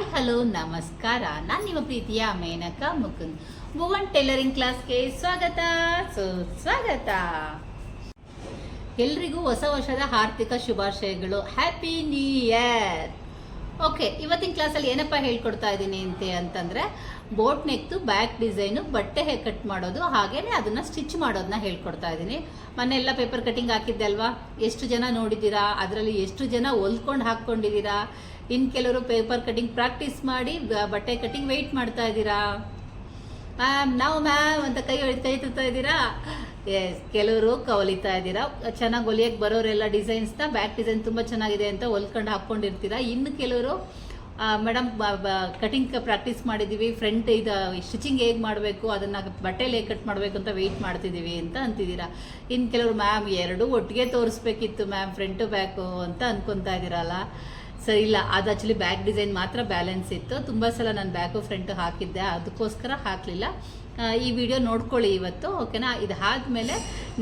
Hi, hello, ನಮಸ್ಕಾರ. ನಾನು ನಿಮ್ಮ ಪ್ರೀತಿಯ ಮೇನಕ ಮುಕುಂದ್. ಭುವನ್ ಟೈಲರಿಂಗ್ ಕ್ಲಾಸ್ಗೆ ಸ್ವಾಗತ. ಸುಸ್ವಾಗತ ಎಲ್ರಿಗೂ ಹೊಸ ವರ್ಷದ ಆರ್ಥಿಕ ಶುಭಾಶಯಗಳು. ಹ್ಯಾಪಿ ನ್ಯೂ ಇಯರ್ ಓಕೆ ಇವತ್ತಿನ ಕ್ಲಾಸಲ್ಲಿ ಏನಪ್ಪ ಹೇಳ್ಕೊಡ್ತಾ ಇದ್ದೀನಿ ಅಂತ ಅಂತಂದರೆ ಬೋಟ್ ನೆಕ್ತು ಬ್ಯಾಕ್ ಡಿಸೈನು ಬಟ್ಟೆ ಹೇಗೆ ಕಟ್ ಮಾಡೋದು, ಹಾಗೇನೆ ಅದನ್ನು ಸ್ಟಿಚ್ ಮಾಡೋದನ್ನ ಹೇಳ್ಕೊಡ್ತಾ ಇದ್ದೀನಿ. ಮೊನ್ನೆ ಎಲ್ಲ ಪೇಪರ್ ಕಟಿಂಗ್ ಹಾಕಿದ್ದೆ ಅಲ್ವಾ? ಎಷ್ಟು ಜನ ನೋಡಿದ್ದೀರಾ? ಅದರಲ್ಲಿ ಎಷ್ಟು ಜನ ಹೊಲ್ಕೊಂಡು ಹಾಕ್ಕೊಂಡಿದ್ದೀರಾ? ಇನ್ನು ಕೆಲವರು ಪೇಪರ್ ಕಟಿಂಗ್ ಪ್ರಾಕ್ಟೀಸ್ ಮಾಡಿ ಬಟ್ಟೆ ಕಟಿಂಗ್ ವೆಯ್ಟ್ ಮಾಡ್ತಾ ಇದ್ದೀರಾ? ಮ್ಯಾಮ್, ನಾವು ಮ್ಯಾಮ್ ಅಂತ ಕೈ ಕೈ ತುತ್ತಾ ಇದ್ದೀರಾ? ಎಸ್ ಕೆಲವರು ಕವಲಿತಾ ಇದ್ದೀರಾ? ಚೆನ್ನಾಗಿ ಹೊಲಿಯಕ್ಕೆ ಬರೋರೆಲ್ಲ ಡಿಸೈನ್ಸ್ನ ಬ್ಯಾಕ್ ಡಿಸೈನ್ ತುಂಬ ಚೆನ್ನಾಗಿದೆ ಅಂತ ಹೊಲ್ಕೊಂಡು ಹಾಕ್ಕೊಂಡಿರ್ತೀರಾ? ಇನ್ನು ಕೆಲವರು ಮೇಡಮ್ ಕಟಿಂಗ್ ಪ್ರಾಕ್ಟೀಸ್ ಮಾಡಿದ್ದೀವಿ ಫ್ರಂಟ್ ಇದು ಸ್ಟಿಚಿಂಗ್ ಹೇಗೆ ಮಾಡಬೇಕು, ಅದನ್ನು ಬಟ್ಟೆಲಿ ಹೇಗೆ ಕಟ್ ಮಾಡಬೇಕು ಅಂತ ವೆಯ್ಟ್ ಮಾಡ್ತಿದ್ದೀವಿ ಅಂತ ಅಂತಿದ್ದೀರಾ? ಇನ್ನು ಕೆಲವರು, ಮ್ಯಾಮ್, ಎರಡೂ ಒಟ್ಟಿಗೆ ತೋರಿಸ್ಬೇಕಿತ್ತು ಮ್ಯಾಮ್ ಫ್ರಂಟು ಬ್ಯಾಕು ಅಂತ ಅಂದ್ಕೊತಾ ಇದ್ದೀರಲ್ಲ? ಸರಿ, ಇಲ್ಲ, ಅದು ಆ್ಯಕ್ಚುಲಿ ಬ್ಯಾಕ್ ಡಿಸೈನ್ ಮಾತ್ರ ಬ್ಯಾಲೆನ್ಸ್ ಇತ್ತು. ತುಂಬ ಸಲ ನಾನು ಬ್ಯಾಕು ಫ್ರಂಟು ಹಾಕಿದ್ದೆ, ಅದಕ್ಕೋಸ್ಕರ ಹಾಕಲಿಲ್ಲ. ಈ ವಿಡಿಯೋ ನೋಡ್ಕೊಳ್ಳಿ ಇವತ್ತು, ಓಕೆನಾ? ಇದು ಆದಮೇಲೆ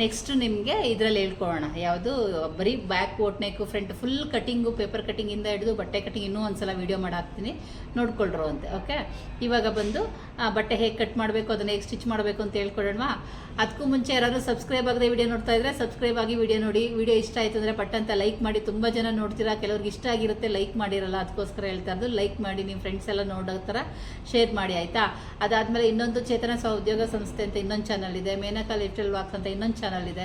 ನೆಕ್ಸ್ಟ್ ನಿಮಗೆ ಇದರಲ್ಲಿ ಹೇಳ್ಕೊಳ್ಳೋಣ. ಯಾವುದು, ಬರೀ ಬ್ಯಾಕ್ ಓಟ್ನೇಕು ಫ್ರಂಟ್ ಫುಲ್ ಕಟಿಂಗು ಪೇಪರ್ ಕಟಿಂಗಿಂದ ಹಿಡಿದು ಬಟ್ಟೆ ಕಟಿಂಗ್ ಇನ್ನೂ ಒಂದ್ಸಲ ವಿಡಿಯೋ ಮಾಡಿ ಹಾಕ್ತೀನಿ ನೋಡ್ಕೊಳ್ರು ಅಂತೆ, ಓಕೆ? ಇವಾಗ ಬಂದು ಬಟ್ಟೆ ಹೇಗೆ ಕಟ್ ಮಾಡಬೇಕು, ಅದನ್ನು ಹೇಗೆ ಸ್ಟಿಚ್ ಮಾಡಬೇಕು ಅಂತ ಹೇಳ್ಕೊಡೋಣ ಅದಕ್ಕೂ ಮುಂಚೆ ಯಾರಾದರೂ ಸಬ್ಸ್ಕ್ರೈಬ್ ಆಗದೆ ವೀಡಿಯೋ ನೋಡ್ತಾ ಇದ್ದರೆ ಸಬ್ಸ್ಕ್ರೈಬ್ ಆಗಿ ವೀಡಿಯೋ ನೋಡಿ. ವಿಡಿಯೋ ಇಷ್ಟ ಆಯಿತು ಅಂದರೆ ಪಟ್ ಅಂತ ಲೈಕ್ ಮಾಡಿ. ತುಂಬ ಜನ ನೋಡ್ತೀರಾ, ಕೆಲವ್ರಿಗೆ ಇಷ್ಟ ಆಗಿರುತ್ತೆ ಲೈಕ್ ಮಾಡಿರಲ್ಲ. ಅದಕ್ಕೋಸ್ಕರ ಹೇಳ್ತಾ ಇರೋದು ಲೈಕ್ ಮಾಡಿ. ನಿಮ್ಮ ಫ್ರೆಂಡ್ಸ್ ಎಲ್ಲ ನೋಡೋ ಥರ ಶೇರ್ ಮಾಡಿ, ಆಯಿತಾ? ಅದಾದಮೇಲೆ ಇನ್ನೊಂದು ಚೇತನ ಉದ್ಯೋಗ ಸಂಸ್ಥೆ ಅಂತ ಇನ್ನೊಂದು ಚಾನಲ್ ಇದೆ. ಮೇನಕಾ ಲಿಟಲ್ ವಾಕ್ಸ್ ಅಂತ ಇನ್ನೊಂದು ಚಾನಲ್ ಇದೆ.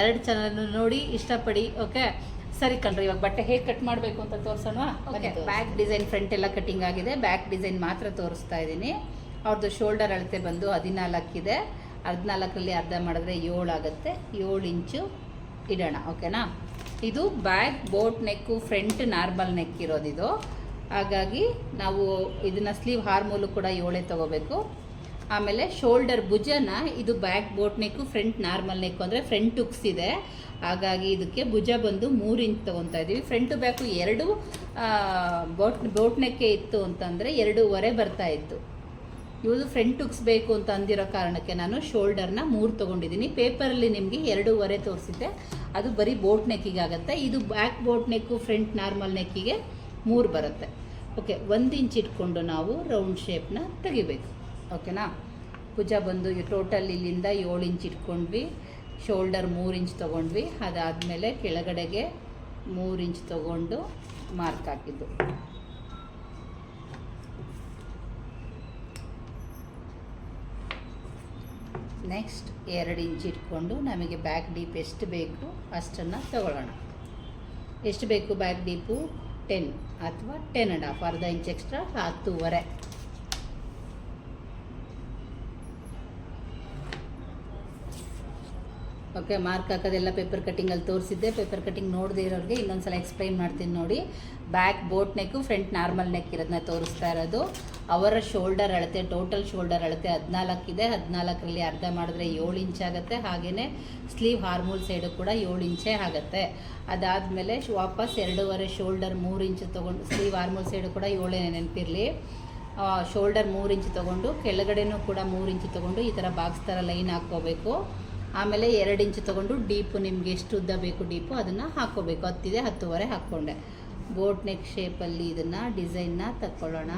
ಎರಡು ಚಾನಲ್ ನೋಡಿ ಇಷ್ಟಪಡಿ ಓಕೆ ಸರಿ ಕಣ್ರಿ ಇವಾಗ ಬಟ್ಟೆ ಹೇಗೆ ಕಟ್ ಮಾಡಬೇಕು ಅಂತ ತೋರಿಸೋಣ ಓಕೆ ಬ್ಯಾಕ್ ಡಿಸೈನ್ ಫ್ರಂಟ್ ಎಲ್ಲ ಕಟಿಂಗ್ ಆಗಿದೆ. ಬ್ಯಾಕ್ ಡಿಸೈನ್ ಮಾತ್ರ ತೋರಿಸ್ತಾ ಇದ್ದೀನಿ ಅವ್ರದ್ದು ಶೋಲ್ಡರ್ ಅಳತೆ ಬಂದು ಹದಿನಾಲ್ಕಿದೆ. ಹದಿನಾಲ್ಕರಲ್ಲಿ ಅರ್ಧ ಮಾಡಿದ್ರೆ ಏಳು ಆಗುತ್ತೆ. ಏಳು ಇಂಚು ಇಡೋಣ ಓಕೆನಾ ಇದು back boat neck front normal neck ಇರೋದಿದು. ಹಾಗಾಗಿ ನಾವು ಇದನ್ನು ಸ್ಲೀವ್ ಹಾರ್ಮೋಲು ಕೂಡ ಏಳೇ ತಗೋಬೇಕು. ಆಮೇಲೆ ಶೋಲ್ಡರ್ ಭುಜನ, ಇದು back boat neck front normal neck ಅಂದರೆ ಫ್ರಂಟ್ ಉಕ್ಸ್ ಇದೆ. ಹಾಗಾಗಿ ಇದಕ್ಕೆ ಭುಜ ಬಂದು ಮೂರು ಇಂಚ್ ತೊಗೊತಾ ಇದ್ದೀವಿ ಫ್ರಂಟು ಬ್ಯಾಕು ಎರಡು ಬೋಟ್ ಬೋಟ್ ನೆಕ್ಕೆ ಇತ್ತು ಅಂತಂದರೆ ಎರಡೂವರೆ ಬರ್ತಾ ಇತ್ತು. ಇವುದು ಫ್ರಂಟ್ ಉಕ್ಸ್ ಬೇಕು ಅಂತ ಅಂದಿರೋ ಕಾರಣಕ್ಕೆ ನಾನು ಶೋಲ್ಡರ್ನ ಮೂರು ತೊಗೊಂಡಿದ್ದೀನಿ. ಪೇಪರಲ್ಲಿ ನಿಮಗೆ ಎರಡೂವರೆ ತೋರಿಸಿದ್ದೆ. ಅದು ಬರೀ ಬೋಟ್ ನೆಕ್ಕಿಗೆ ಆಗುತ್ತೆ. ಇದು back boat neck front normal ನೆಕ್ಕಿಗೆ ಮೂರು ಬರುತ್ತೆ. ಓಕೆ ಒಂದು ಇಂಚ್ ಇಟ್ಕೊಂಡು ನಾವು ರೌಂಡ್ ಶೇಪ್ನ ತೆಗಿಬೇಕು. ಓಕೆನಾ? ಭುಜ ಬಂದು ಟೋಟಲ್ ಇಲ್ಲಿಂದ ಏಳು ಇಂಚ್ ಇಟ್ಕೊಂಡ್ವಿ. ಶೋಲ್ಡರ್ ಮೂರು ಇಂಚ್ ತೊಗೊಂಡ್ವಿ. ಅದಾದಮೇಲೆ ಕೆಳಗಡೆಗೆ ಮೂರು ಇಂಚ್ ತೊಗೊಂಡು ಮಾರ್ಕ್ ಹಾಕಿದ್ದು. ನೆಕ್ಸ್ಟ್ ಎರಡು ಇಂಚ್ ಇಟ್ಕೊಂಡು ನಮಗೆ ಬ್ಯಾಕ್ ಡೀಪ್ ಎಷ್ಟು ಬೇಕು ಅಷ್ಟನ್ನು ತಗೊಳ್ಳೋಣ. ಎಷ್ಟು ಬೇಕು ಬ್ಯಾಕ್ ಡೀಪು ಟೆನ್ ಅಥವಾ ಟೆನ್ ಆ್ಯಂಡ್ ಹಾಫ್ ಅರ್ಧ ಇಂಚ್ ಎಕ್ಸ್ಟ್ರಾ ಹತ್ತೂವರೆ. ಓಕೆ ಮಾರ್ಕ್ ಹಾಕೋದೆಲ್ಲ ಪೇಪರ್ ಕಟ್ಟಿಂಗಲ್ಲಿ ತೋರಿಸಿದ್ದೆ. ಪೇಪರ್ ಕಟ್ಟಿಂಗ್ ನೋಡದೇ ಇರೋರಿಗೆ ಇನ್ನೊಂದ್ಸಲ ಎಕ್ಸ್ಪ್ಲೈನ್ ಮಾಡ್ತೀನಿ ನೋಡಿ. Back boat neck front normal neck ಇರೋದನ್ನ ತೋರಿಸ್ತಾ ಇರೋದು. ಅವರ ಶೋಲ್ಡರ್ ಅಳತೆ ಟೋಟಲ್ ಶೋಲ್ಡರ್ ಅಳತೆ ಹದಿನಾಲ್ಕಿದೆ ಹದಿನಾಲ್ಕರಲ್ಲಿ ಅರ್ಧ ಮಾಡಿದ್ರೆ ಏಳು ಇಂಚ್ ಆಗುತ್ತೆ. ಹಾಗೆಯೇ ಸ್ಲೀವ್ ಹಾರ್ಮೋಲ್ ಸೈಡು ಕೂಡ ಏಳು ಇಂಚೇ ಆಗುತ್ತೆ. ಅದಾದಮೇಲೆ ವಾಪಸ್ ಎರಡೂವರೆ ಶೋಲ್ಡರ್ ಮೂರು ಇಂಚು ತೊಗೊಂಡು ಸ್ಲೀವ್ ಹಾರ್ಮೋಲ್ ಸೈಡು ಕೂಡ ಏಳೇ ನೆನಪಿರಲಿ. ಶೋಲ್ಡರ್ ಮೂರು ಇಂಚು ತೊಗೊಂಡು, ಕೆಳಗಡೆನೂ ಕೂಡ ಮೂರು ಇಂಚು ತೊಗೊಂಡು ಈ ಥರ ಬಾಕ್ಸ್ ಥರ ಲೈನ್ ಹಾಕ್ಕೋಬೇಕು. ಆಮೇಲೆ ಎರಡು ಇಂಚು ತೊಗೊಂಡು ಡೀಪು ನಿಮಗೆ ಎಷ್ಟು ಉದ್ದ ಬೇಕು ಡೀಪು ಅದನ್ನು ಹಾಕ್ಕೋಬೇಕು. ಹತ್ತಿದೆ, ಹತ್ತುವರೆ ಹಾಕ್ಕೊಂಡೆ. ಬೋಟ್ ನೆಕ್ ಶೇಪಲ್ಲಿ ಇದನ್ನು ಡಿಸೈನ್ನ ತಕ್ಕೊಳ್ಳೋಣ.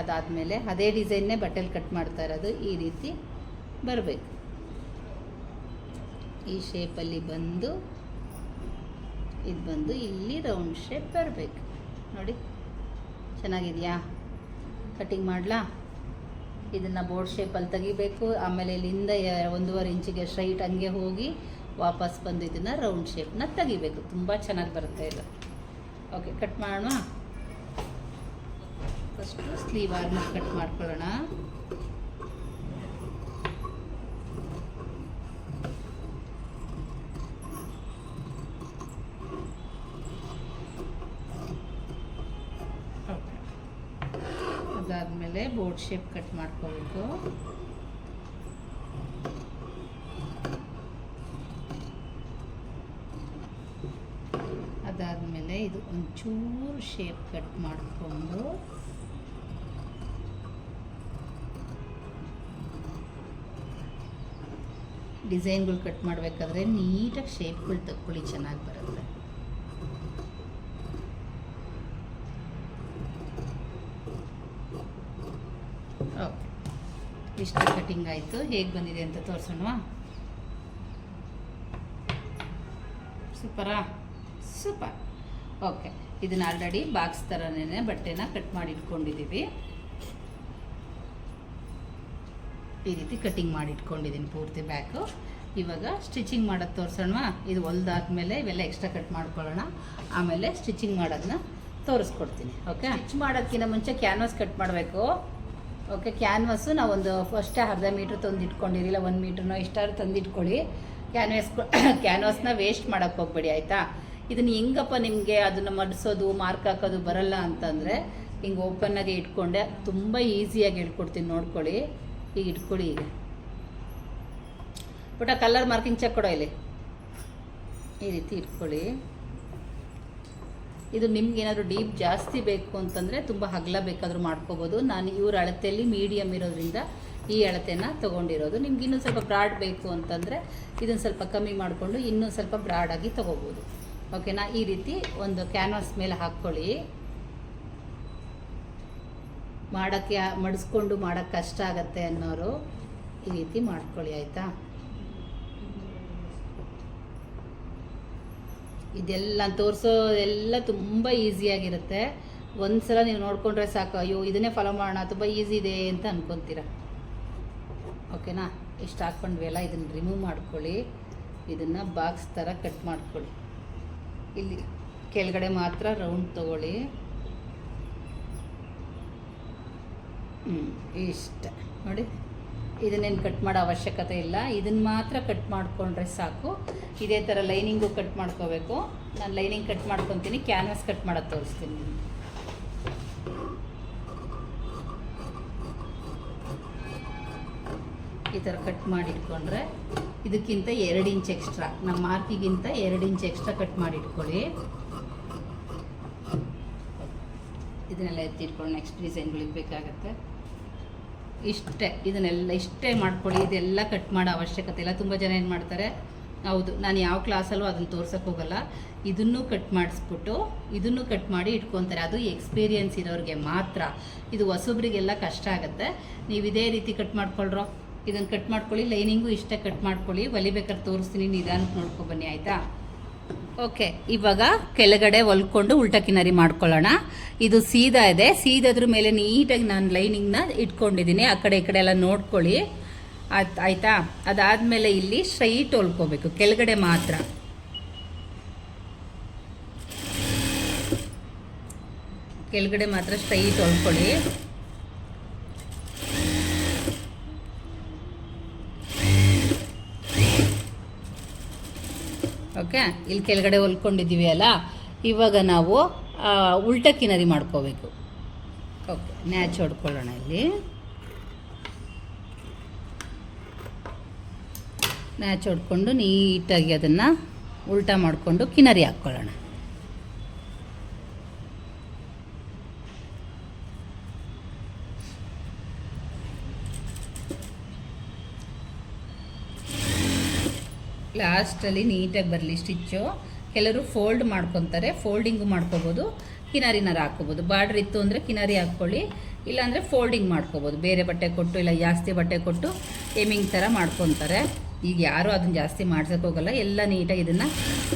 ಅದಾದಮೇಲೆ ಅದೇ ಡಿಸೈನ್ನೇ ಬಟ್ಟೆಲಿ ಕಟ್ ಮಾಡ್ತಾ ಇರೋದು ಈ ರೀತಿ ಬರಬೇಕು. ಈ ಶೇಪಲ್ಲಿ ಬಂದು, ಇದು ಬಂದು ಇಲ್ಲಿ ರೌಂಡ್ ಶೇಪ್ ಬರಬೇಕು. ನೋಡಿ, ಚೆನ್ನಾಗಿದೆಯಾ? ಕಟಿಂಗ್ ಮಾಡಲಾ? ಇದನ್ನು ಬೋರ್ಡ್ ಶೇಪಲ್ಲಿ ತೆಗಿಬೇಕು. ಆಮೇಲೆ ಇಲ್ಲಿಂದ ಒಂದೂವರೆ ಇಂಚಿಗೆ ಸ್ಟ್ರೈಟ್ ಹಂಗೆ ಹೋಗಿ ವಾಪಸ್ ಬಂದು ಇದನ್ನು ರೌಂಡ್ ಶೇಪ್ನ ತೆಗಿಬೇಕು. ತುಂಬ ಚೆನ್ನಾಗಿ ಬರುತ್ತೆ ಇದು. ಓಕೆ ಕಟ್ ಮಾಡೋಣ? ಫಸ್ಟು ಸ್ಲೀವ್ ಆಗಿ ಕಟ್ ಮಾಡ್ಕೊಳ್ಳೋಣ. ಬೋರ್ಡ್ ಶೇಪ್ ಕಟ್ ಮಾಡ್ಕೋಬೇಕು. ಅದಾದಮೇಲೆ ಇದು ಒಂಚೂರು ಶೇಪ್ ಕಟ್ ಮಾಡಿಕೊಂಡು. ಡಿಸೈನ್ಗಳು ಕಟ್ ಮಾಡಬೇಕಾದ್ರೆ ನೀಟಾಗಿ ಶೇಪ್ಗಳು ತಕ್ಕೊಳ್ಳಿ, ಚೆನ್ನಾಗಿ ಬರುತ್ತೆ ಓಕೆ ಇಷ್ಟು ಕಟಿಂಗ್ ಆಯಿತು. ಹೇಗೆ ಬಂದಿದೆ ಅಂತ ತೋರಿಸೋಣವಾ? ಸೂಪರಾ? ಸೂಪರ್. ಓಕೆ. ಇದನ್ನ ಆಲ್ರೆಡಿ ಬಾಕ್ಸ್ ಥರನೇ ಬಟ್ಟೆನ ಕಟ್ ಮಾಡಿ ಇಟ್ಕೊಂಡಿದ್ದೀವಿ ಈ ರೀತಿ ಕಟಿಂಗ್ ಮಾಡಿ ಇಟ್ಕೊಂಡಿದ್ದೀನಿ ಪೂರ್ತಿ ಬ್ಯಾಕು ಇವಾಗ ಸ್ಟಿಚಿಂಗ್ ಮಾಡೋದು ತೋರಿಸೋಣವಾ? ಇದು ಹೊಲ್ದಾದ್ಮೇಲೆ ಇವೆಲ್ಲ ಎಕ್ಸ್ಟ್ರಾ ಕಟ್ ಮಾಡ್ಕೊಳ್ಳೋಣ. ಆಮೇಲೆ ಸ್ಟಿಚಿಂಗ್ ಮಾಡೋದನ್ನ ತೋರಿಸ್ಕೊಡ್ತೀನಿ. ಓಕೆ? ಸ್ಟಿಚ್ ಮಾಡೋದಕ್ಕಿಂತ ಮುಂಚೆ ಕ್ಯಾನ್ವಾಸ್ ಕಟ್ ಮಾಡಬೇಕು. ಓಕೆ ಕ್ಯಾನ್ವಾಸು ನಾವೊಂದು ಫಸ್ಟೇ ಅರ್ಧ ಮೀಟ್ರ್ ತಂದು ಇಟ್ಕೊಂಡಿರಿಲ್ಲ ಒಂದು ಮೀಟ್ರನ್ನೋ ಇಷ್ಟಾದ್ರೂ ತಂದು ಇಟ್ಕೊಳ್ಳಿ ಕ್ಯಾನ್ವಾಸ್ ಕ್ಯಾನ್ವಾಸ್ನ ವೇಸ್ಟ್ ಮಾಡೋಕ್ಕೆ ಹೋಗ್ಬೇಡಿ, ಆಯಿತಾ? ಇದನ್ನು ಹೆಂಗಪ್ಪ ನಿಮಗೆ ಅದನ್ನು ಮಡಿಸೋದು ಮಾರ್ಕ್ ಹಾಕೋದು ಬರಲ್ಲ ಅಂತಂದರೆ, ಹಿಂಗೆ ಓಪನ್ನಾಗಿ ಇಟ್ಕೊಂಡೆ, ತುಂಬ ಈಸಿಯಾಗಿ ಹೇಳ್ಕೊಡ್ತೀನಿ, ನೋಡ್ಕೊಳ್ಳಿ. ಈಗ ಇಟ್ಕೊಳ್ಳಿ ಈಗ. ಪುಟ ಕಲರ್ ಮಾರ್ಕಿಂಗ್ ಚೆಕ್ ಕೊಡೋ ಇಲ್ಲಿ. ಈ ರೀತಿ ಇಟ್ಕೊಳ್ಳಿ. ಇದು ನಿಮ್ಗೇನಾದರೂ ಡೀಪ್ ಜಾಸ್ತಿ ಬೇಕು ಅಂತಂದರೆ ತುಂಬ ಹಗಲ ಬೇಕಾದರೂ ಮಾಡ್ಕೋಬೋದು. ನಾನು ಇವ್ರ ಅಳತೆಯಲ್ಲಿ ಮೀಡಿಯಮ್ ಇರೋದ್ರಿಂದ ಈ ಅಳತೆನ ತೊಗೊಂಡಿರೋದು. ನಿಮ್ಗೆ ಇನ್ನೂ ಸ್ವಲ್ಪ ಬ್ರಾಡ್ ಬೇಕು ಅಂತಂದರೆ ಇದನ್ನು ಸ್ವಲ್ಪ ಕಮ್ಮಿ ಮಾಡಿಕೊಂಡು ಇನ್ನೂ ಸ್ವಲ್ಪ ಬ್ರಾಡಾಗಿ ತೊಗೋಬೋದು. ಓಕೆನಾ ಈ ರೀತಿ ಒಂದು ಕ್ಯಾನ್ವಾಸ್ ಮೇಲೆ ಹಾಕ್ಕೊಳ್ಳಿ ಮಾಡೋಕ್ಕೆ ಮಡಿಸ್ಕೊಂಡು ಮಾಡೋಕ್ಕೆ ಕಷ್ಟ ಆಗತ್ತೆ ಅನ್ನೋರು ಈ ರೀತಿ ಮಾಡ್ಕೊಳ್ಳಿ, ಆಯಿತಾ? ಇದೆಲ್ಲ ತೋರಿಸೋ ಎಲ್ಲ ತುಂಬ ಈಸಿಯಾಗಿರುತ್ತೆ ಒಂದ್ಸಲ ನೀವು ನೋಡ್ಕೊಂಡ್ರೆ ಸಾಕು, ಅಯ್ಯೋ, ಇದನ್ನೇ ಫಾಲೋ ಮಾಡೋಣ, ತುಂಬ ಈಸಿ ಇದೆ ಅಂತ ಅನ್ಕೊತೀರ. ಓಕೆನಾ ಇಷ್ಟು ಹಾಕ್ಕೊಂಡ್ವಿ ಅಲ್ಲ, ಇದನ್ನು ರಿಮೂವ್ ಮಾಡ್ಕೊಳ್ಳಿ. ಇದನ್ನು ಬಾಕ್ಸ್ ಥರ ಕಟ್ ಮಾಡ್ಕೊಳ್ಳಿ. ಇಲ್ಲಿ ಕೆಳಗಡೆ ಮಾತ್ರ ರೌಂಡ್ ತಗೊಳ್ಳಿ. ಹ್ಞೂ ಇಷ್ಟ. ನೋಡಿ. ಇದನ್ನೇನು ಕಟ್ ಮಾಡೋ ಅವಶ್ಯಕತೆ ಇಲ್ಲ. ಇದನ್ನು ಮಾತ್ರ ಕಟ್ ಮಾಡಿಕೊಂಡ್ರೆ ಸಾಕು. ಇದೇ ಥರ ಲೈನಿಂಗು ಕಟ್ ಮಾಡ್ಕೋಬೇಕು. ನಾನು ಲೈನಿಂಗ್ ಕಟ್ ಮಾಡ್ಕೊತೀನಿ, ಕ್ಯಾನ್ವಾಸ್ ಕಟ್ ಮಾಡೋದು ತೋರಿಸ್ತೀನಿ. ಈ ಥರ ಕಟ್ ಮಾಡಿ ಇಟ್ಕೊಂಡ್ರೆ ಇದಕ್ಕಿಂತ ಎರಡು ಇಂಚ್ ಎಕ್ಸ್ಟ್ರಾ ನಮ್ಮ ಮಾರ್ಕಿಗಿಂತ ಎರಡು ಇಂಚ್ ಎಕ್ಸ್ಟ್ರಾ ಕಟ್ ಮಾಡಿಟ್ಕೊಳ್ಳಿ. ಇದನ್ನೆಲ್ಲ ಎತ್ತಿಟ್ಕೊಂಡು ನೆಕ್ಸ್ಟ್ ಡಿಸೈನ್ಗಳಿಗೆ ಬೇಕಾಗತ್ತೆ. ಇಷ್ಟೇ, ಇದನ್ನೆಲ್ಲ ಇಷ್ಟೇ ಮಾಡ್ಕೊಳ್ಳಿ, ಇದೆಲ್ಲ ಕಟ್ ಮಾಡೋ ಅವಶ್ಯಕತೆ ಇಲ್ಲ. ತುಂಬ ಜನ ಏನು ಮಾಡ್ತಾರೆ, ಹೌದು, ನಾನು ಯಾವ ಕ್ಲಾಸಲ್ಲೂ ಅದನ್ನು ತೋರ್ಸೋಕೆ ಹೋಗಲ್ಲ. ಇದನ್ನು ಕಟ್ ಮಾಡಿಸ್ಬಿಟ್ಟು, ಇದನ್ನು ಕಟ್ ಮಾಡಿ ಇಟ್ಕೊತಾರೆ. ಅದು ಎಕ್ಸ್ಪೀರಿಯನ್ಸ್ ಇರೋರಿಗೆ ಮಾತ್ರ. ಇದು ಹೊಸಬ್ರಿಗೆಲ್ಲ ಕಷ್ಟ ಆಗುತ್ತೆ. ನೀವು ಇದೇ ರೀತಿ ಕಟ್ ಮಾಡ್ಕೊಳ್ರೋ ಇದನ್ನು ಕಟ್ ಮಾಡ್ಕೊಳ್ಳಿ, ಲೈನಿಂಗು ಇಷ್ಟೇ ಕಟ್ ಮಾಡ್ಕೊಳ್ಳಿ. ಹೊಲಿಬೇಕಾದ್ರೆ ತೋರಿಸ್ತೀನಿ, ನಿಧಾನಕ್ಕೆ ನೋಡ್ಕೊಬನ್ನಿ ಆಯಿತಾ? ಓಕೆ, ಇವಾಗ ಕೆಳಗಡೆ ಹೊಲ್ಕೊಂಡು ಉಲ್ಟ ಕಿನಾರಿ ಮಾಡ್ಕೊಳ್ಳೋಣ. ಇದು ಸೀದಾ ಇದೆ. ಸೀದಾದ್ರ ಮೇಲೆ ನೀಟಾಗಿ ನಾನು ಲೈನಿಂಗ್ನ ಇಟ್ಕೊಂಡಿದ್ದೀನಿ ಆ ಕಡೆ ಈ ಕಡೆ ಎಲ್ಲ ನೋಡ್ಕೊಳ್ಳಿ. ಆಯ್ತು, ಆಯಿತಾ? ಅದಾದಮೇಲೆ ಇಲ್ಲಿ ಸ್ಟ್ರೈಟ್ ಹೊಲ್ಕೋಬೇಕು. ಕೆಳಗಡೆ ಮಾತ್ರ. ಕೆಳಗಡೆ ಮಾತ್ರ ಸ್ಟ್ರೈಟ್ ಹೊಲ್ಕೊಳ್ಳಿ. ಓಕೆ ಇಲ್ಲಿ ಕೆಳಗಡೆ ಹೊಲ್ಕೊಂಡಿದ್ದೀವಿ ಅಲ್ಲ? ಇವಾಗ ನಾವು ಉಲ್ಟ ಕಿನರಿ ಮಾಡ್ಕೋಬೇಕು. ಓಕೆ, ನ್ಯಾಚ್ ಹೊಡ್ಕೊಳ್ಳೋಣ ಇಲ್ಲಿ. ನ್ಯಾಚ್ ಹೊಡ್ಕೊಂಡು ನೀಟಾಗಿ ಅದನ್ನು ಉಲ್ಟಾ ಮಾಡಿಕೊಂಡು ಕಿನರಿ ಹಾಕ್ಕೊಳ್ಳೋಣ. ಲಾಸ್ಟಲ್ಲಿ ನೀಟಾಗಿ ಬರಲಿ ಸ್ಟಿಚ್ಚು ಕೆಲವರು ಫೋಲ್ಡ್ ಮಾಡ್ಕೊತಾರೆ ಫೋಲ್ಡಿಂಗು ಮಾಡ್ಕೋಬೋದು ಕಿನಾರಿನಾರ ಹಾಕ್ಕೋಬೋದು. ಬಾರ್ಡ್ರ್ ಇತ್ತು ಅಂದರೆ ಕಿನಾರಿ ಹಾಕ್ಕೊಳ್ಳಿ, ಇಲ್ಲಾಂದರೆ ಫೋಲ್ಡಿಂಗ್ ಮಾಡ್ಕೋಬೋದು. ಬೇರೆ ಬಟ್ಟೆ ಕೊಟ್ಟು, ಇಲ್ಲ ಜಾಸ್ತಿ ಬಟ್ಟೆ ಕೊಟ್ಟು ಎಮಿಂಗ್ ಥರ ಮಾಡ್ಕೊತಾರೆ. ಈಗ ಯಾರೂ ಅದನ್ನು ಜಾಸ್ತಿ ಹೋಗಲ್ಲ, ಎಲ್ಲ ನೀಟಾಗಿ ಇದನ್ನು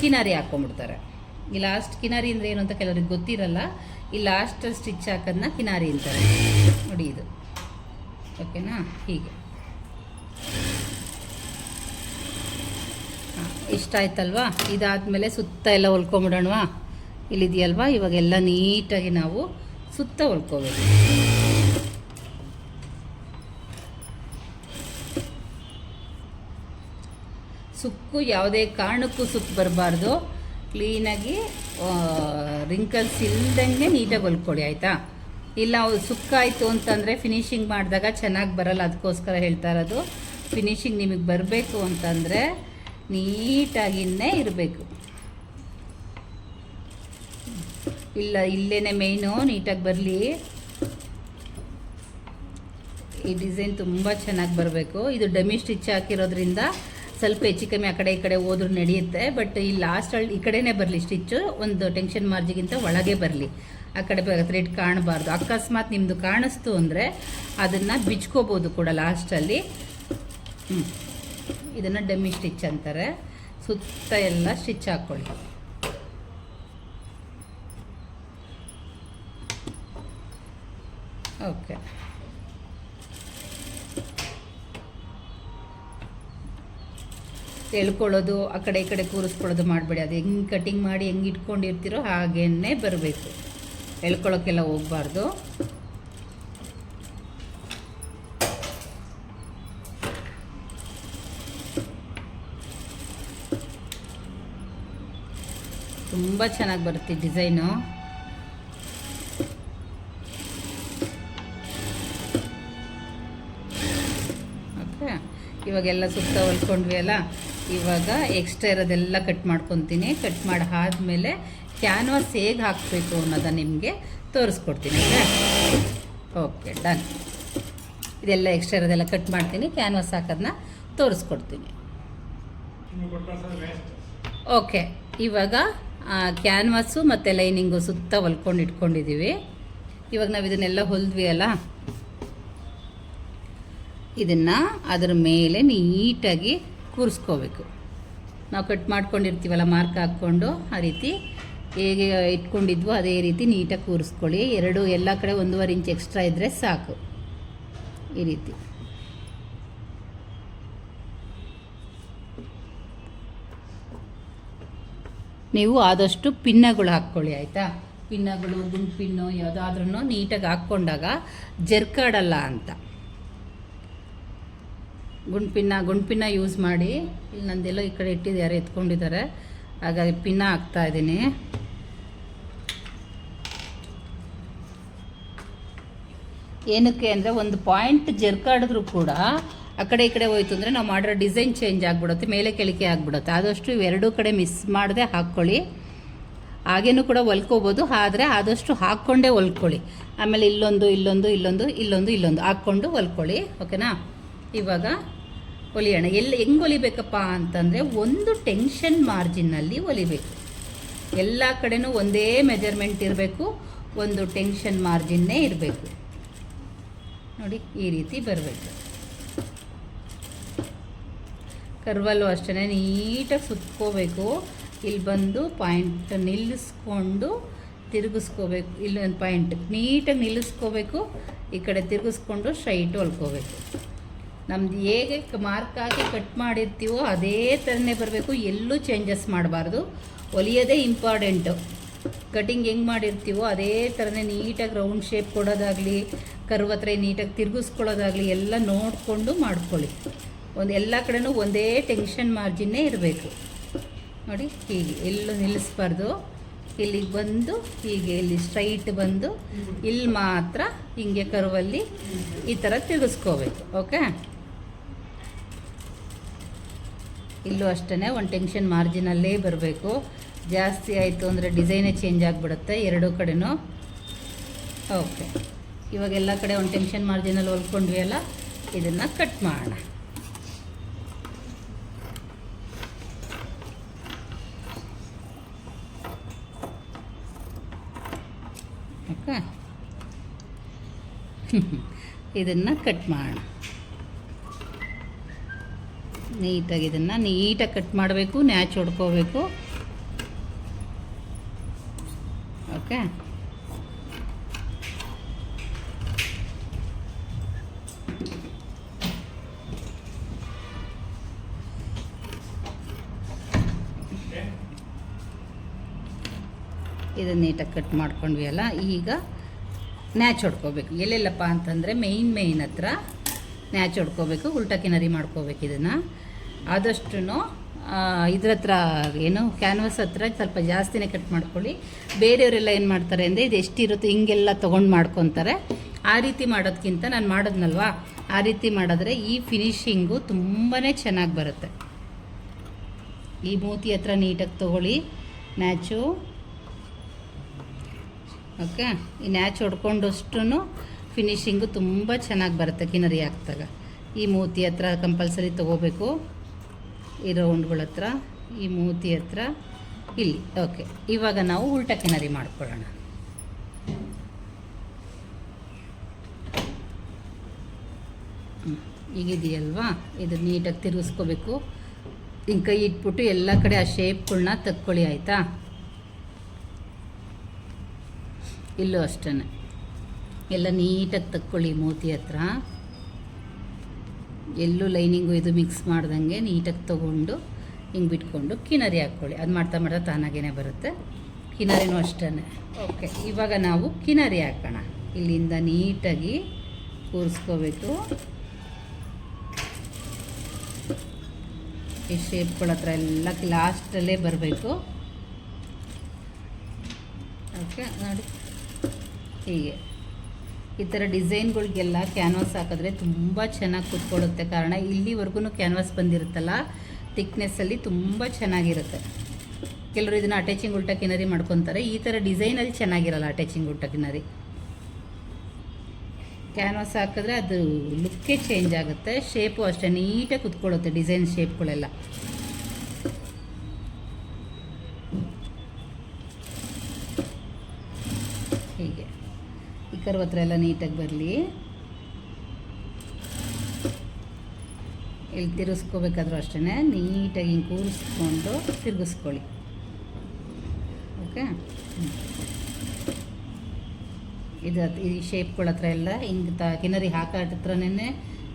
ಕಿನಾರಿ ಹಾಕ್ಕೊಂಬಿಡ್ತಾರೆ ಈ ಲಾಸ್ಟ್ ಕಿನಾರಿ ಅಂದರೆ ಏನು ಅಂತ ಕೆಲವ್ರಿಗೆ ಗೊತ್ತಿರಲ್ಲ, ಈ ಲಾಸ್ಟ್ ಸ್ಟಿಚ್ ಹಾಕೋದನ್ನ ಕಿನಾರಿ ಅಂತಾರೆ. ನೋಡಿ ಇದು. ಓಕೆನಾ ಹೀಗೆ. ಇಷ್ಟ ಆಯ್ತಲ್ವಾ? ಇದಾದಮೇಲೆ ಸುತ್ತ ಎಲ್ಲ ಹೊಲ್ಕೊಂಬಿಡೋಣವಾ? ಇಲ್ಲಿದೆಯಲ್ವಾ? ಇವಾಗೆಲ್ಲ ನೀಟಾಗಿ ನಾವು ಸುತ್ತ ಹೊಲ್ಕೋಬೇಕು. ಸುಕ್ಕು ಯಾವುದೇ ಕಾರಣಕ್ಕೂ ಸುಕ್ಕು ಬರಬಾರ್ದು. ಕ್ಲೀನಾಗಿ ರಿಂಕಲ್ಸ್ ಇಲ್ದಂಗೆ ನೀಟಾಗಿ ಹೊಲ್ಕೊಳ್ಳಿ ಆಯಿತಾ? ಇಲ್ಲ ಅವು ಸುಕ್ಕಾಯಿತು ಅಂತಂದರೆ ಫಿನಿಶಿಂಗ್ ಮಾಡಿದಾಗ ಚೆನ್ನಾಗಿ ಬರಲ್ಲ. ಅದಕ್ಕೋಸ್ಕರ ಹೇಳ್ತಾ ಇರೋದು ಫಿನಿಶಿಂಗ್ ನಿಮಗೆ ಬರಬೇಕು ಅಂತಂದರೆ ನೀಟಾಗಿಯೇ ಇರಬೇಕು. ಇಲ್ಲ ಇಲ್ಲೇ ಮೇಯ್ನು ನೀಟಾಗಿ ಬರಲಿ. ಈ ಡಿಸೈನ್ ತುಂಬ ಚೆನ್ನಾಗಿ ಬರಬೇಕು. ಇದು ಡಮಿ ಸ್ಟಿಚ್ ಹಾಕಿರೋದ್ರಿಂದ ಸ್ವಲ್ಪ ಹೆಚ್ಚು ಕಮ್ಮಿ ಆ ಕಡೆ ಈ ಕಡೆ ಹೋದ್ರೂ ನಡೆಯುತ್ತೆ. ಬಟ್ ಈ ಲಾಸ್ಟ್ ಈ ಕಡೆನೇ ಬರಲಿ ಸ್ಟಿಚ್ಚು ಒಂದು ಟೆನ್ಷನ್ ಮಾರ್ಜಿಗಿಂತ ಒಳಗೆ ಬರಲಿ. ಆ ಕಡೆ ಥ್ರೆಡ್ ಕಾಣಬಾರ್ದು. ಅಕಸ್ಮಾತ್ ನಿಮ್ಮದು ಕಾಣಿಸ್ತು ಅಂದರೆ ಅದನ್ನು ಬಿಚ್ಕೋಬೋದು ಕೂಡ ಲಾಸ್ಟಲ್ಲಿ ಹ್ಞೂ ಇದನ್ನು ಡಮ್ಮಿ ಸ್ಟಿಚ್ ಅಂತಾರೆ. ಸುತ್ತ ಎಲ್ಲ ಸ್ಟಿಚ್ ಹಾಕ್ಕೊಳ್ಳಿ ಓಕೆ. ಎಳ್ಕೊಳ್ಳೋದು, ಆ ಕಡೆ ಈ ಕಡೆ ಕೂರಿಸ್ಕೊಳ್ಳೋದು ಮಾಡಬೇಡಿ. ಅದು ಹೆಂಗೆ ಕಟಿಂಗ್ ಮಾಡಿ ಹೆಂಗೆ ಇಟ್ಕೊಂಡಿರ್ತೀರೋ ಹಾಗೇ ಬರಬೇಕು. ಎಳ್ಕೊಳ್ಳೋಕ್ಕೆಲ್ಲ ಹೋಗಬಾರ್ದು. ತುಂಬ ಚೆನ್ನಾಗಿ ಬರುತ್ತೆ ಡಿಸೈನು. ಓಕೆ. ಇವಾಗೆಲ್ಲ ಸುತ್ತ ಹೊಲ್ಕೊಂಡ್ವಿ ಅಲ್ಲ? ಇವಾಗ ಎಕ್ಸ್ಟ್ರಾ ಇರೋದೆಲ್ಲ ಕಟ್ ಮಾಡ್ಕೊತೀನಿ. ಕಟ್ ಮಾಡಿ ಆದಮೇಲೆ ಕ್ಯಾನ್ವಾಸ್ ಹೇಗೆ ಹಾಕಬೇಕು ಅನ್ನೋದ ನಿಮಗೆ ತೋರಿಸ್ಕೊಡ್ತೀನಿ ಓಕೆ? ಡನ್ ಇದೆಲ್ಲ ಎಕ್ಸ್ಟ್ರಾ ಇರೋದೆಲ್ಲ ಕಟ್ ಮಾಡ್ತೀನಿ. ಕ್ಯಾನ್ವಾಸ್ ಹಾಕೋದನ್ನ ತೋರಿಸ್ಕೊಡ್ತೀನಿ. ಓಕೆ. ಇವಾಗ ಕ್ಯಾನ್ವಾಸು ಮತ್ತು ಲೈನಿಂಗು ಸುತ್ತ ಹೊಲ್ಕೊಂಡು ಇಟ್ಕೊಂಡಿದ್ದೀವಿ ಇವಾಗ ನಾವು ಇದನ್ನೆಲ್ಲ ಹೊಲಿದ್ವಿ ಅಲ್ಲ? ಇದನ್ನು ಅದರ ಮೇಲೆ ನೀಟಾಗಿ ಕೂರಿಸ್ಕೋಬೇಕು. ನಾವು ಕಟ್ ಮಾಡ್ಕೊಂಡಿರ್ತೀವಲ್ಲ ಮಾರ್ಕ್ ಹಾಕ್ಕೊಂಡು ಆ ರೀತಿ ಹೇಗೆ ಇಟ್ಕೊಂಡಿದ್ವೋ ಅದೇ ರೀತಿ ನೀಟಾಗಿ ಕೂರಿಸ್ಕೊಳ್ಳಿ. ಎರಡು ಎಲ್ಲ ಕಡೆ ಒಂದೂವರೆ ಇಂಚ್ ಎಕ್ಸ್ಟ್ರಾ ಇದ್ದರೆ ಸಾಕು. ಈ ರೀತಿ. ನೀವು ಆದಷ್ಟು ಪಿನ್ನಗಳು ಹಾಕ್ಕೊಳ್ಳಿ, ಆಯಿತಾ? ಪಿನ್ನಗಳು ಗುಂಡು ಪಿನ್ನು ಯಾವುದಾದ್ರೂ ನೀಟಾಗಿ ಹಾಕ್ಕೊಂಡಾಗ ಜರ್ಕಾಡಲ್ಲ ಅಂತ. ಗುಂಡು ಪಿನ್ನ ಗುಂಡು ಪಿನ್ನ ಯೂಸ್ ಮಾಡಿ. ಇಲ್ಲಿ ನಂದೆಲ್ಲ ಈ ಕಡೆ ಇಟ್ಟಿದ್ದಾರೆ ಎತ್ಕೊಂಡಿದ್ದಾರೆ. ಹಾಗಾಗಿ ಪಿನ್ನ ಹಾಕ್ತಾ ಇದ್ದೀನಿ. ಏನಕ್ಕೆ ಅಂದರೆ ಒಂದು ಪಾಯಿಂಟ್ ಜರ್ಕಾಡಿದ್ರು ಕೂಡ ಆ ಕಡೆ ಈ ಕಡೆ ಹೋಯ್ತು ಅಂದರೆ ನಾವು ಮಾಡಿರೋ ಡಿಸೈನ್ ಚೇಂಜ್ ಆಗಿಬಿಡುತ್ತೆ, ಮೇಲೆ ಕೆಳಗೆ ಆಗಿಬಿಡುತ್ತೆ. ಆದಷ್ಟು ಇವೆರಡೂ ಕಡೆ ಮಿಸ್ ಮಾಡದೆ ಹಾಕ್ಕೊಳ್ಳಿ. ಹಾಗೇನೂ ಕೂಡ ಹೊಲ್ಕೋಬೋದು, ಆದರೆ ಆದಷ್ಟು ಹಾಕ್ಕೊಂಡೇ ಹೊಲ್ಕೊಳ್ಳಿ. ಆಮೇಲೆ ಇಲ್ಲೊಂದು ಇಲ್ಲೊಂದು ಇಲ್ಲೊಂದು ಇಲ್ಲೊಂದು ಇಲ್ಲೊಂದು ಹಾಕ್ಕೊಂಡು ಹೊಲ್ಕೊಳ್ಳಿ, ಓಕೆನಾ? ಇವಾಗ ಹೊಲಿಯೋಣ. ಎಲ್ಲಿ, ಹೆಂಗೆ ಹೊಲಿಬೇಕಪ್ಪ ಅಂತಂದರೆ ಒಂದು ಟೆನ್ಷನ್ ಮಾರ್ಜಿನ್ನಲ್ಲಿ ಹೊಲಿಬೇಕು. ಎಲ್ಲ ಕಡೆನೂ ಒಂದೇ ಮೆಜರ್ಮೆಂಟ್ ಇರಬೇಕು, ಒಂದು ಟೆನ್ಷನ್ ಮಾರ್ಜಿನ್ನೇ ಇರಬೇಕು. ನೋಡಿ, ಈ ರೀತಿ ಬರಬೇಕು. ಕರ್ವಲ್ಲೂ ಅಷ್ಟೇ ನೀಟಾಗಿ ಸುತ್ಕೋಬೇಕು. ಇಲ್ಲಿ ಬಂದು ಪಾಯಿಂಟ್ ನಿಲ್ಲಿಸ್ಕೊಂಡು ತಿರುಗಿಸ್ಕೋಬೇಕು. ಇಲ್ಲೊಂದು ಪಾಯಿಂಟ್. ನೀಟಾಗಿ ನಿಲ್ಲಿಸ್ಕೋಬೇಕು, ಈ ಕಡೆ ತಿರುಗಿಸ್ಕೊಂಡು ಸ್ಟ್ರೈಟ್ ಹೊಲ್ಕೋಬೇಕು. ನಮ್ದು ಹೇಗೆ ಮಾರ್ಕ್ ಹಾಕಿ ಕಟ್ ಮಾಡಿರ್ತೀವೋ ಅದೇ ಥರನೇ ಬರಬೇಕು. ಎಲ್ಲೂ ಚೇಂಜಸ್ ಮಾಡಬಾರ್ದು. ಹೊಲಿಯೋದೇ ಇಂಪಾರ್ಟೆಂಟು ಕಟಿಂಗ್ ಹೆಂಗೆ ಮಾಡಿರ್ತೀವೋ ಅದೇ ಥರನೇ ನೀಟಾಗಿ ರೌಂಡ್ ಶೇಪ್ ಕೊಡೋದಾಗಲಿ ಕರ್ವತ್ರೆ ನೀಟಾಗಿ ತಿರುಗಿಸ್ಕೊಳ್ಳೋದಾಗಲಿ ಎಲ್ಲ ನೋಡಿಕೊಂಡು ಮಾಡ್ಕೊಳ್ಳಿ. ಒಂದು ಎಲ್ಲ ಕಡೆನೂ ಒಂದೇ ಟೆನ್ಷನ್ ಮಾರ್ಜಿನ್ನೇ ಇರಬೇಕು. ನೋಡಿ, ಹೀಗೆ. ಎಲ್ಲೂ ನಿಲ್ಲಿಸ್ಬಾರ್ದು. ಇಲ್ಲಿಗೆ ಬಂದು, ಹೀಗೆ ಇಲ್ಲಿ ಸ್ಟ್ರೈಟ್ ಬಂದು, ಇಲ್ಲಿ ಮಾತ್ರ ಹಿಂಗೆ ಕರುವಲ್ಲಿ ಈ ಥರ ತಿರುಗಿಸ್ಕೋಬೇಕು. ಓಕೆ ಇಲ್ಲೂ ಅಷ್ಟೇ ಒಂದು ಟೆನ್ಷನ್ ಮಾರ್ಜಿನಲ್ಲೇ ಬರಬೇಕು. ಜಾಸ್ತಿ ಆಯಿತು ಅಂದರೆ ಡಿಸೈನೇ ಚೇಂಜ್ ಆಗಿಬಿಡುತ್ತೆ ಎರಡೂ ಕಡೆನೂ. ಓಕೆ ಇವಾಗ ಎಲ್ಲ ಕಡೆ ಒಂದು ಟೆನ್ಷನ್ ಮಾರ್ಜಿನಲ್ಲಿ ಹೊಲ್ಕೊಂಡ್ವಿ ಅಲ್ಲ? ಇದನ್ನು ಕಟ್ ಮಾಡೋಣ. ಇದನ್ನು ಕಟ್ ಮಾಡೋಣ. ನೀಟಾಗಿ ಇದನ್ನು ನೀಟಾಗಿ ಕಟ್ ಮಾಡಬೇಕು ನ್ಯಾಚ್ ಹೊಡ್ಕೋಬೇಕು. ಓಕೆ ಇದನ್ನು ನೀಟಾಗಿ ಕಟ್ ಮಾಡ್ಕೊಂಡ್ವಿ ಅಲ್ಲ, ಈಗ ನ್ಯಾಚ್ ಹೊಡ್ಕೋಬೇಕು. ಎಲ್ಲೆಲ್ಲಪ್ಪ ಅಂತಂದರೆ ಮೇಯ್ನ್ ಮೇಯ್ನ್ ಹತ್ರ ನ್ಯಾಚ್ ಹೊಡ್ಕೋಬೇಕು, ಉಲ್ಟಾ ಕಿನರಿ ಮಾಡ್ಕೋಬೇಕು ಇದನ್ನು. ಆದಷ್ಟು ಇದ್ರ ಹತ್ರ ಏನು ಕ್ಯಾನ್ವಸ್ ಹತ್ರ ಸ್ವಲ್ಪ ಜಾಸ್ತಿನೇ ಕಟ್ ಮಾಡ್ಕೊಳ್ಳಿ. ಬೇರೆಯವರೆಲ್ಲ ಏನು ಮಾಡ್ತಾರೆ ಅಂದರೆ ಇದು ಎಷ್ಟಿರುತ್ತೆ ಹಿಂಗೆಲ್ಲ ತೊಗೊಂಡು ಮಾಡ್ಕೊತಾರೆ. ಆ ರೀತಿ ಮಾಡೋದಕ್ಕಿಂತ ನಾನು ಮಾಡೋದ್ನಲ್ವಾ? ಆ ರೀತಿ ಮಾಡಿದ್ರೆ ಈ ಫಿನಿಶಿಂಗು ತುಂಬಾ ಚೆನ್ನಾಗಿ ಬರುತ್ತೆ. ಈ ಮೂತಿ ಹತ್ರ ನೀಟಾಗಿ ತೊಗೊಳ್ಳಿ. ನ್ಯಾಚು. ಓಕೆ? ಈ ನ್ಯಾಚ್ ಹೊಡ್ಕೊಂಡಷ್ಟು ಫಿನಿಷಿಂಗು ತುಂಬ ಚೆನ್ನಾಗಿ ಬರುತ್ತೆ ಕಿನರಿ ಹಾಕ್ದಾಗ. ಈ ಮೂತಿ ಹತ್ರ ಕಂಪಲ್ಸರಿ ತೊಗೋಬೇಕು. ಈ ರೌಂಡ್ಗಳ ಹತ್ರ, ಈ ಮೂತಿ ಹತ್ರ, ಇಲ್ಲಿ. ಓಕೆ, ಇವಾಗ ನಾವು ಉಲ್ಟ ಕಿನರಿ ಮಾಡ್ಕೊಳ್ಳೋಣ. ಈಗಿದೆಯಲ್ವಾ? ಇದು ನೀಟಾಗಿ ತಿರುಗಿಸ್ಕೋಬೇಕು. ಇನ್ನು ಕೈ ಇಟ್ಬಿಟ್ಟು ಎಲ್ಲ ಕಡೆ ಆ ಶೇಪ್ಗಳನ್ನ ತಕ್ಕೊಳ್ಳಿ, ಆಯಿತಾ? ಇಲ್ಲೂ ಅಷ್ಟೇ ಎಲ್ಲ ನೀಟಾಗಿ ತಕ್ಕೊಳ್ಳಿ ಮೂತಿ ಹತ್ರ. ಎಲ್ಲೂ ಲೈನಿಂಗು ಇದು ಮಿಕ್ಸ್ ಮಾಡ್ದಂಗೆ ನೀಟಾಗಿ ತೊಗೊಂಡು ಹಿಂಗೆ ಬಿಟ್ಕೊಂಡು ಕಿನರಿ ಹಾಕ್ಕೊಳ್ಳಿ. ಅದು ಮಾಡ್ತಾ ಮಾಡ್ತಾ ತಾನಾಗೇ ಬರುತ್ತೆ. ಕಿನರಿನೂ ಅಷ್ಟೇ ಓಕೆ ಇವಾಗ ನಾವು ಕಿನರಿ ಹಾಕೋಣ. ಇಲ್ಲಿಂದ ನೀಟಾಗಿ ಕೂರಿಸ್ಕೋಬೇಕು. ಈ ಶೇಪ್ಗಳ ಹತ್ರ ಎಲ್ಲ ಲಾಸ್ಟಲ್ಲೇ ಬರಬೇಕು. ಓಕೆ ನೋಡಿ. ಹೀಗೆ ಈ ಥರ ಡಿಸೈನ್ಗಳಿಗೆಲ್ಲ ಕ್ಯಾನ್ವಾಸ್ ಹಾಕಿದ್ರೆ ತುಂಬ ಚೆನ್ನಾಗಿ ಕೂತ್ಕೊಳ್ಳುತ್ತೆ. ಕಾರಣ ಇಲ್ಲಿವರೆಗೂ ಕ್ಯಾನ್ವಾಸ್ ಬಂದಿರುತ್ತಲ್ಲ ಥಿಕ್ನೆಸ್ಸಲ್ಲಿ ತುಂಬ ಚೆನ್ನಾಗಿರುತ್ತೆ. ಕೆಲವರು ಇದನ್ನು ಅಟ್ಯಾಚಿಂಗ್ ಉಲ್ಟಾ ಕಿನರಿ ಮಾಡ್ಕೊತಾರೆ. ಈ ಥರ ಡಿಸೈನಲ್ಲಿ ಚೆನ್ನಾಗಿರಲ್ಲ ಅಟ್ಯಾಚಿಂಗ್ ಉಲ್ಟಾ ಕಿನರಿ. ಕ್ಯಾನ್ವಾಸ್ ಹಾಕಿದ್ರೆ ಅದು ಲುಕ್ಕೇ ಚೇಂಜ್ ಆಗುತ್ತೆ. ಶೇಪು ಅಷ್ಟೇ, ನೀಟಾಗಿ ಕುತ್ಕೊಳ್ಳುತ್ತೆ ಡಿಸೈನ್ ಶೇಪ್ಗಳೆಲ್ಲ ಹೀಗೆ ಈ ಕರ್ವ್ ಹತ್ರ ಎಲ್ಲ ನೀಟಾಗಿ ಬರಲಿ. ಇಲ್ಲಿ ತಿರುಗಿಸ್ಕೋಬೇಕಾದ್ರೂ ಅಷ್ಟೇ ನೀಟಾಗಿ ಹಿಂಗೆ ಕೂರಿಸ್ಕೊಂಡು ತಿರುಗಿಸ್ಕೊಳ್ಳಿ. ಓಕೆ? ಇದು ಈ ಶೇಪ್ಗಳ ಹತ್ರ ಎಲ್ಲ ಹಿಂಗೆ ತ, ಕಿನರಿ ಹಾಕಾಟ ಹತ್ರನೇ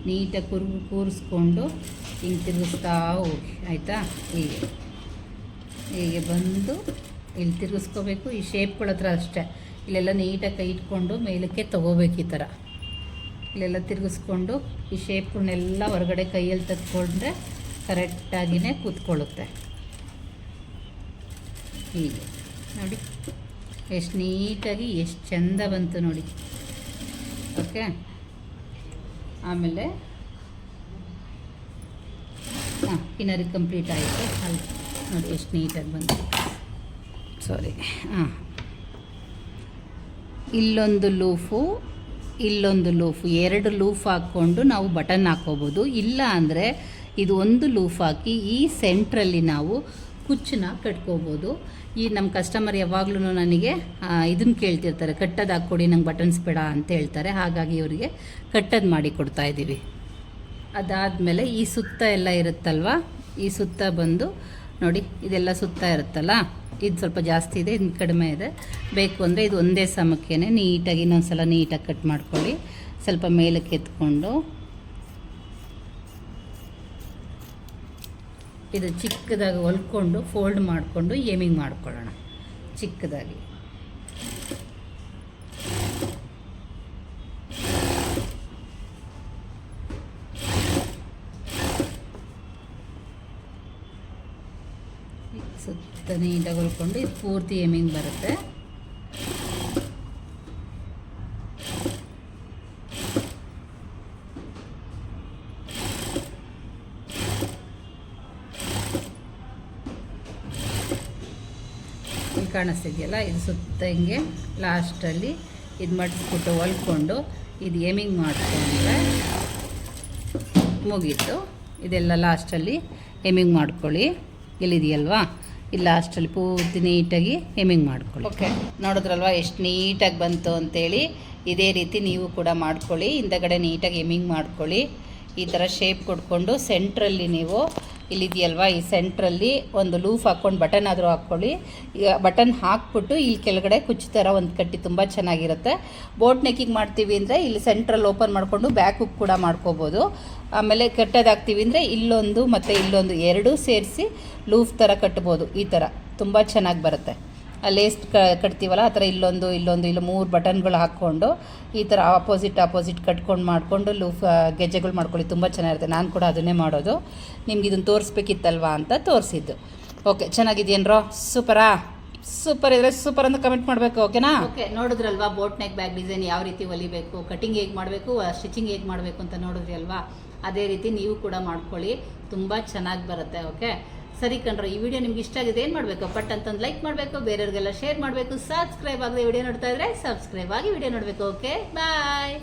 ನೀಟಾಗಿ ಕುರ್, ಕೂರಿಸ್ಕೊಂಡು ಹಿಂಗೆ ತಿರುಗಿಸ್ತಾ ಹೋಗಿ. ಆಯಿತಾ? ಹೀಗೆ. ಹೀಗೆ ಬಂದು ಇಲ್ಲಿ ತಿರುಗಿಸ್ಕೋಬೇಕು, ಈ ಶೇಪ್ಗಳ ಹತ್ರ ಅಷ್ಟೇ. ಇಲ್ಲೆಲ್ಲ ನೀಟಾಗಿ ಕೈ ಇಟ್ಕೊಂಡು ಮೇಲಕ್ಕೆ ತೊಗೋಬೇಕು ಈ ಥರ. ಇಲ್ಲೆಲ್ಲ ತಿರುಗಿಸ್ಕೊಂಡು ಈ ಶೇಪ್ಗಳನ್ನೆಲ್ಲ ಹೊರಗಡೆ ಕೈಯಲ್ಲಿ ತೆಗೆದುಕೊಂಡ್ರೆ ಕರೆಕ್ಟಾಗಿಯೇ ಕೂತ್ಕೊಳ್ಳುತ್ತೆ. ಹೀಗೆ. ನೋಡಿ, ಎಷ್ಟು ನೀಟಾಗಿ ಎಷ್ಟು ಚೆಂದ ಬಂತು ನೋಡಿ. ಓಕೆ? ಆಮೇಲೆ, ಹಾಂ, ಕಿನರಿ ಕಂಪ್ಲೀಟ್ ಆಯಿತು. ಅಲ್ಲಿ ನೋಡಿ ಎಷ್ಟು ನೀಟಾಗಿ ಬಂತು. ಸಾರಿ ಹಾಂ ಇಲ್ಲೊಂದು ಲೂಫು ಇಲ್ಲೊಂದು ಲೂಫು, ಎರಡು ಲೂಫ್ ಹಾಕ್ಕೊಂಡು ನಾವು ಬಟನ್ ಹಾಕ್ಕೋಬೋದು. ಇಲ್ಲ ಅಂದರೆ ಇದು ಒಂದು ಲೂಫ್ ಹಾಕಿ ಈ ಸೆಂಟ್ರಲ್ಲಿ ನಾವು ಕುಚ್ಚನ್ನ ಕಟ್ಕೋಬೋದು. ಈ ನಮ್ಮ ಕಸ್ಟಮರ್ ಯಾವಾಗ್ಲೂ ನನಗೆ ಇದನ್ನು ಕೇಳ್ತಿರ್ತಾರೆ, ಕಟ್ಟೋದು ಹಾಕ್ಕೊಡಿ, ನಂಗೆ ಬಟನ್ಸ್ ಬೇಡ ಅಂತ ಹೇಳ್ತಾರೆ. ಹಾಗಾಗಿ ಇವರಿಗೆ ಕಟ್ಟೋದು ಮಾಡಿ ಕೊಡ್ತಾ ಇದ್ದೀವಿ ಅದಾದಮೇಲೆ ಈ ಸುತ್ತ ಎಲ್ಲ ಇರುತ್ತಲ್ವ, ಈ ಸುತ್ತ ಬಂದು ನೋಡಿ, ಇದೆಲ್ಲ ಸುತ್ತ ಇರುತ್ತಲ್ಲ? ಇದು ಸ್ವಲ್ಪ ಜಾಸ್ತಿ ಇದೆ ಇದು ಕಡಿಮೆ ಇದೆ. ಬೇಕು ಅಂದರೆ ಇದು ಒಂದೇ ಸಮಕ್ಕೆ ನೀಟಾಗಿ ಇನ್ನೊಂದ್ಸಲ ನೀಟಾಗಿ ಕಟ್ ಮಾಡ್ಕೊಳ್ಳಿ. ಸ್ವಲ್ಪ ಮೇಲಕ್ಕೆ ಎತ್ಕೊಂಡು. ಇದು ಚಿಕ್ಕದಾಗಿ ಹೊಲ್ಕೊಂಡು, ಫೋಲ್ಡ್ ಮಾಡಿಕೊಂಡು ಏಮಿಂಗ್ ಮಾಡ್ಕೊಳ್ಳೋಣ. ಚಿಕ್ಕದಾಗಿ ಸುತ್ತ ನೀಟಾಗಿ ಹೊಲ್ಕೊಂಡು ಇದು ಪೂರ್ತಿ ಎಮಿಂಗ್ ಬರುತ್ತೆ. ಕಾಣಿಸ್ತಿದೆಯಲ್ಲ, ಇದು ಸುತ್ತ ಹಿಂಗೆ ಲಾಸ್ಟಲ್ಲಿ ಇದು ಮಡಿಸ್ಬಿಟ್ಟು ಹೊಲ್ಕೊಂಡು ಇದು ಏಮಿಂಗ್ ಮಾಡಿಕೊಂಡ್ರೆ ಮುಗೀತು. ಇದೆಲ್ಲ ಲಾಸ್ಟಲ್ಲಿ ಎಮಿಂಗ್ ಮಾಡ್ಕೊಳ್ಳಿ. ಇಲ್ಲಿದೆಯಲ್ವಾ? ಇಲ್ಲಿ, ಅಷ್ಟರಲ್ಲಿ ಪೂರ್ತಿ ನೀಟಾಗಿ ಹೆಮ್ಮಿಂಗ್ ಮಾಡ್ಕೊಳ್ಳಿ. ಓಕೆ. ನೋಡಿದ್ರಲ್ವಾ, ಎಷ್ಟು ನೀಟಾಗಿ ಬಂತು ಅಂತೇಳಿ. ಇದೇ ರೀತಿ ನೀವು ಕೂಡ ಮಾಡ್ಕೊಳ್ಳಿ. ಹಿಂದಗಡೆ ನೀಟಾಗಿ ಹೆಮ್ಮಿಂಗ್ ಮಾಡ್ಕೊಳ್ಳಿ. ಈ ಥರ ಶೇಪ್ ಕೊಟ್ಕೊಂಡು ಸೆಂಟ್ರಲ್ಲಿ ನೀವು ಇಲ್ಲಿದೆಯಲ್ವಾ? ಈ ಸೆಂಟ್ರಲ್ಲಿ ಒಂದು ಲೂಫ್ ಹಾಕ್ಕೊಂಡು ಬಟನ್ ಆದರೂ ಹಾಕ್ಕೊಳ್ಳಿ. ಬಟನ್ ಹಾಕ್ಬಿಟ್ಟು ಇಲ್ಲಿ ಕೆಳಗಡೆ ಕುಚ್ಚು ಥರ ಒಂದು ಕಟ್ಟಿ ತುಂಬ ಚೆನ್ನಾಗಿರುತ್ತೆ. ಬೋಟ್ ನೆಕ್ಕಿಂಗ್ ಮಾಡ್ತೀವಿ ಅಂದರೆ ಇಲ್ಲಿ ಸೆಂಟ್ರಲ್ಲಿ ಓಪನ್ ಮಾಡಿಕೊಂಡು ಬ್ಯಾಕ್ ಹುಕ್ ಕೂಡ ಮಾಡ್ಕೋಬೋದು. ಆಮೇಲೆ ಕಟ್ಟೋದು ಹಾಕ್ತೀವಿ ಅಂದರೆ ಇಲ್ಲೊಂದು ಮತ್ತು ಇಲ್ಲೊಂದು ಎರಡೂ ಸೇರಿಸಿ ಲೂಫ್ ಥರ ಕಟ್ಬೋದು. ಈ ಥರ ತುಂಬ ಚೆನ್ನಾಗಿ ಬರುತ್ತೆ. ಲೇಸ್ ಕಟ್ತೀವಲ್ಲ, ಆ ಥರ ಇಲ್ಲೊಂದು ಇಲ್ಲೊಂದು, ಇಲ್ಲ ಮೂರು ಬಟನ್ಗಳು ಹಾಕ್ಕೊಂಡು ಈ ಥರ ಆಪೋಸಿಟ್ ಆಪೋಸಿಟ್ ಕಟ್ಕೊಂಡು ಮಾಡಿಕೊಂಡು ಲೂಫ್ ಗೆಜ್ಜೆಗಳು ಮಾಡ್ಕೊಳ್ಳಿ. ತುಂಬ ಚೆನ್ನಾಗಿರುತ್ತೆ. ನಾನು ಕೂಡ ಅದನ್ನೇ ಮಾಡೋದು. ನಿಮ್ಗೆ ಇದನ್ನು ತೋರಿಸ್ಬೇಕಿತ್ತಲ್ವಾ ಅಂತ ತೋರಿಸಿದ್ದು. ಓಕೆ, ಚೆನ್ನಾಗಿದೆಯೇನ್ರೋ? ಸೂಪರಾ? ಸೂಪರ್ ಇದ್ರೆ ಸೂಪರ್ ಅಂತ ಕಮೆಂಟ್ ಮಾಡಬೇಕು, ಓಕೆನಾ? ಓಕೆ, ನೋಡಿದ್ರಲ್ವಾ ಬೋಟ್ ನೆಕ್ ಬ್ಯಾಗ್ ಡಿಸೈನ್ ಯಾವ ರೀತಿ ಹೊಲಿಬೇಕು, ಕಟಿಂಗ್ ಹೇಗೆ ಮಾಡಬೇಕು ಸ್ಟಿಚಿಂಗ್ ಹೇಗೆ ಮಾಡಬೇಕು ಅಂತ ನೋಡಿದ್ರಿ ಅಲ್ವಾ? ಅದೇ ರೀತಿ ನೀವು ಕೂಡ ಮಾಡ್ಕೊಳ್ಳಿ. ತುಂಬ ಚೆನ್ನಾಗಿ ಬರುತ್ತೆ, ಓಕೆ? ಸರಿ ಕಣ್ರು, ಈ ವಿಡಿಯೋ ನಿಮ್ಗೆ ಇಷ್ಟ ಆಗಿದೆ ಏನು ಮಾಡಬೇಕು? ಬಟ್ ಅಂತಂದು ಲೈಕ್ ಮಾಡಬೇಕು, ಬೇರೆಯವ್ರಿಗೆಲ್ಲ ಶೇರ್ ಮಾಡಬೇಕು ಸಬ್ಸ್ಕ್ರೈಬ್ ಆಗದೆ ವಿಡಿಯೋ ನೋಡ್ತಾ ಇದ್ರೆ ಸಬ್ಸ್ಕ್ರೈಬ್ ಆಗಿ ವಿಡಿಯೋ ನೋಡಬೇಕು ಓಕೆ ಬಾಯ್